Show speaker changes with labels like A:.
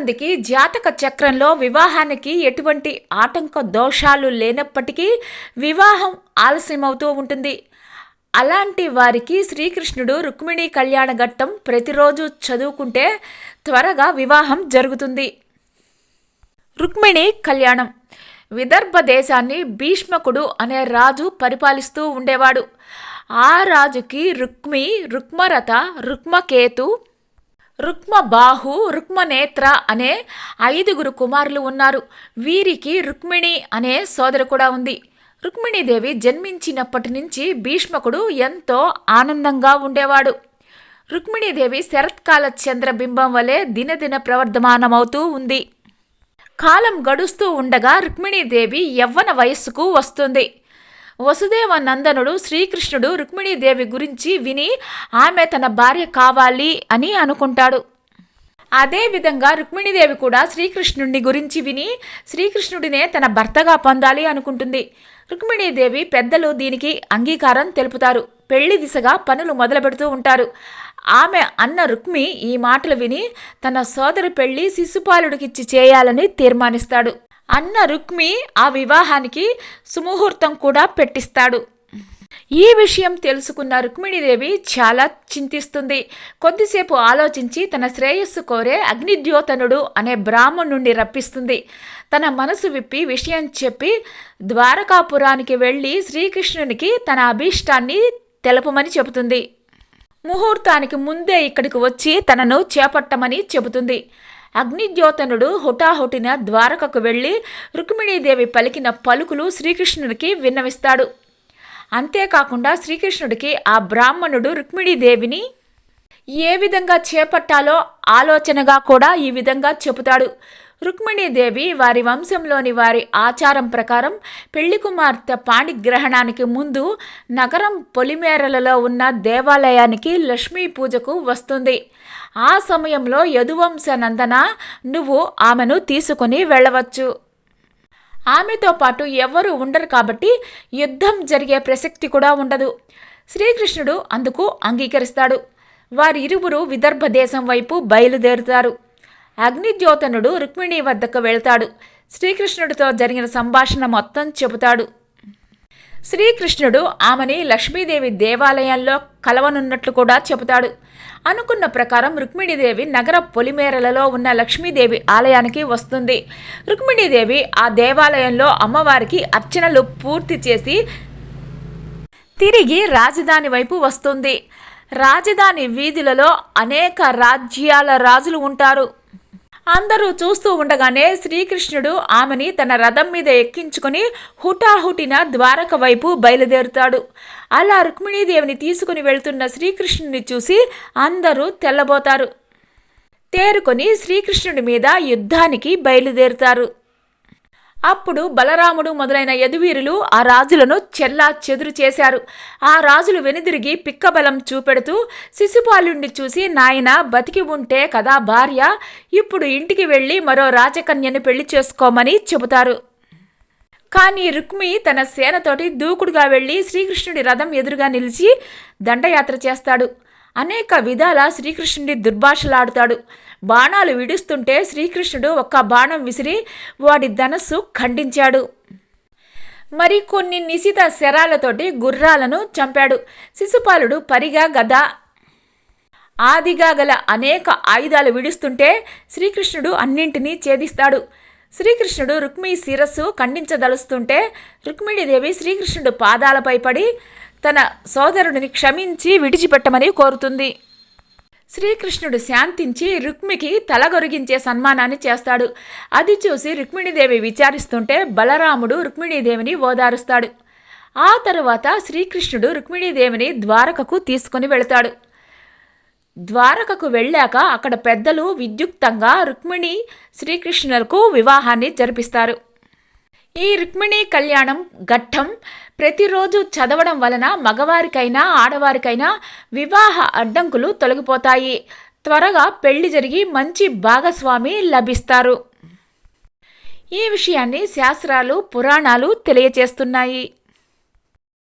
A: మందికి జాతక చక్రంలో వివాహానికి ఎటువంటి ఆటంక దోషాలు లేనప్పటికీ వివాహం ఆలస్యమవుతూ ఉంటుంది. అలాంటి వారికి శ్రీకృష్ణుడు రుక్మిణి కళ్యాణ ఘట్టం ప్రతిరోజు చదువుకుంటే త్వరగా వివాహం జరుగుతుంది. రుక్మిణి కళ్యాణం. విదర్భ దేశాన్ని భీష్మకుడు అనే రాజు పరిపాలిస్తూ ఉండేవాడు. ఆ రాజుకి రుక్మి రుక్మరథ రుక్మకేతు రుక్మబాహు రుక్మనేత్ర అనే ఐదుగురు కుమారులు ఉన్నారు. వీరికి రుక్మిణి అనే సోదరు కూడా ఉంది. రుక్మిణీదేవి జన్మించినప్పటి నుంచి భీష్మకుడు ఎంతో ఆనందంగా ఉండేవాడు. రుక్మిణీదేవి శరత్కాల చంద్రబింబం వలె దినదిన ప్రవర్ధమానమవుతూ ఉంది. కాలం గడుస్తూ ఉండగా రుక్మిణీదేవి యవ్వన వయస్సుకు వస్తుంది. వసుదేవ నందనుడు శ్రీకృష్ణుడు రుక్మిణీదేవి గురించి విని ఆమె తన భార్య కావాలి అని అనుకుంటాడు. అదేవిధంగా రుక్మిణీదేవి కూడా శ్రీకృష్ణుడిని గురించి విని శ్రీకృష్ణుడినే తన భర్తగా పొందాలి అనుకుంటుంది. రుక్మిణీదేవి పెద్దలు దీనికి అంగీకారం తెలుపుతారు. పెళ్ళి దిశగా పనులు మొదలు పెడుతూ ఉంటారు. ఆమె అన్న రుక్మి ఈ మాటలు విని తన సోదరి పెళ్ళి శిశుపాలుడికిచ్చి చేయాలని తీర్మానిస్తాడు. అన్న రుక్మి ఆ వివాహానికి సుముహూర్తం కూడా పెట్టిస్తాడు. ఈ విషయం తెలుసుకున్న రుక్మిణీదేవి చాలా చింతిస్తుంది. కొద్దిసేపు ఆలోచించి తన శ్రేయస్సు కోరే అగ్నిద్యోతనుడు అనే బ్రాహ్మణుణ్ణి రప్పిస్తుంది. తన మనసు విప్పి విషయం చెప్పి ద్వారకాపురానికి వెళ్ళి శ్రీకృష్ణునికి తన అభీష్టాన్ని తెలపమని చెబుతుంది. ముహూర్తానికి ముందే ఇక్కడికి వచ్చి తనను చేపట్టమని చెబుతుంది. అగ్నిద్యోతనుడు హుటాహుటిన ద్వారకకు వెళ్ళి రుక్మిణీదేవి పలికిన పలుకులు శ్రీకృష్ణుడికి విన్నవిస్తాడు. అంతేకాకుండా శ్రీకృష్ణుడికి ఆ బ్రాహ్మణుడు రుక్మిణీదేవిని ఏ విధంగా చేపట్టాలో ఆలోచనగా కూడా ఈ విధంగా చెబుతాడు. రుక్మిణీదేవి వారి వంశంలోని వారి ఆచారం ప్రకారం పెళ్ళి కుమార్తె పాణిగ్రహణానికి ముందు నగరం పొలిమేరలలో ఉన్న దేవాలయానికి లక్ష్మీ పూజకు వస్తుంది. ఆ సమయంలో యదువంశ నందన నువ్వు ఆమెను తీసుకుని వెళ్ళవచ్చు. ఆమెతో పాటు ఎవ్వరూ ఉండరు కాబట్టి యుద్ధం జరిగే ప్రసక్తి కూడా ఉండదు. శ్రీకృష్ణుడు అందుకు అంగీకరిస్తాడు. వారిరువురు విదర్భ దేశం వైపు బయలుదేరుతారు. అగ్నిద్యోతనుడు రుక్మిణి వద్దకు వెళ్తాడు. శ్రీకృష్ణుడితో జరిగిన సంభాషణ మొత్తం చెబుతాడు. శ్రీకృష్ణుడు ఆమెని లక్ష్మీదేవి దేవాలయంలో కలవనున్నట్లు కూడా చెబుతాడు. అనుకున్న ప్రకారం రుక్మిణీదేవి నగర పొలిమేరలలో ఉన్న లక్ష్మీదేవి ఆలయానికి వస్తుంది. రుక్మిణీదేవి ఆ దేవాలయంలో అమ్మవారికి అర్చనలు పూర్తి చేసి తిరిగి రాజధాని వైపు వస్తుంది. రాజధాని వీధులలో అనేక రాజ్యాల రాజులు ఉంటారు. అందరూ చూస్తూ ఉండగానే శ్రీకృష్ణుడు ఆమెని తన రథం మీద ఎక్కించుకొని హుటాహుటిన ద్వారక వైపు బయలుదేరుతాడు. అలా రుక్మిణీదేవిని తీసుకుని వెళ్తున్న శ్రీకృష్ణుని చూసి అందరూ తెల్లబోతారు. తేరుకొని శ్రీకృష్ణుడి మీద యుద్ధానికి బయలుదేరుతారు. అప్పుడు బలరాముడు మొదలైన యదువీరులు ఆ రాజులను చెల్లా చెదురు చేశారు. ఆ రాజులు వెనుదిరిగి పిక్కబలం చూపెడుతూ శిశుపాలుణ్ణి చూసి నాయన బతికి ఉంటే కదా భార్య ఇప్పుడు ఇంటికి వెళ్ళి మరో రాజకన్యను పెళ్ళి చేసుకోమని చెబుతారు. కానీ రుక్మి తన సేనతోటి దూకుడుగా వెళ్ళి శ్రీకృష్ణుడి రథం ఎదురుగా నిలిచి దండయాత్ర చేస్తాడు. అనేక విధాల శ్రీకృష్ణుడి దుర్భాషలాడుతాడు. బాణాలు విడుస్తుంటే శ్రీకృష్ణుడు ఒక్క బాణం విసిరి వాడి ధనస్సు ఖండించాడు. మరి కొన్ని నిశిత శరాలతోటి గుర్రాలను చంపాడు. శిశుపాలుడు పరిగా గద. ఆదిగా గల అనేక ఆయుధాలు విడుస్తుంటే శ్రీకృష్ణుడు అన్నింటినీ ఛేదిస్తాడు. శ్రీకృష్ణుడు రుక్మి శిరస్సు ఖండించదలుస్తుంటే రుక్మిణీదేవి శ్రీకృష్ణుడు పాదాలపై పడి తన సోదరుడిని క్షమించి విడిచిపెట్టమని కోరుతుంది. శ్రీకృష్ణుడు శాంతించి రుక్మికి తలగొరిగించే సన్మానాన్ని చేస్తాడు. అది చూసి రుక్మిణీదేవి విచారిస్తుంటే బలరాముడు రుక్మిణీదేవిని ఓదారుస్తాడు. ఆ తరువాత శ్రీకృష్ణుడు రుక్మిణీదేవిని ద్వారకకు తీసుకుని వెళతాడు. ద్వారకకు వెళ్ళాక అక్కడ పెద్దలు విద్యుక్తంగా రుక్మిణి శ్రీకృష్ణులకు వివాహాన్ని జరిపిస్తారు. ఈ రుక్మిణి కళ్యాణం ఘట్టం. ప్రతిరోజు చదవడం వలన మగవారికైనా ఆడవారికైనా వివాహ అడ్డంకులు తొలగిపోతాయి. త్వరగా పెళ్ళి జరిగి మంచి భాగస్వామి లభిస్తారు. ఈ విషయాన్ని శాస్త్రాలు పురాణాలు తెలియచేస్తున్నాయి.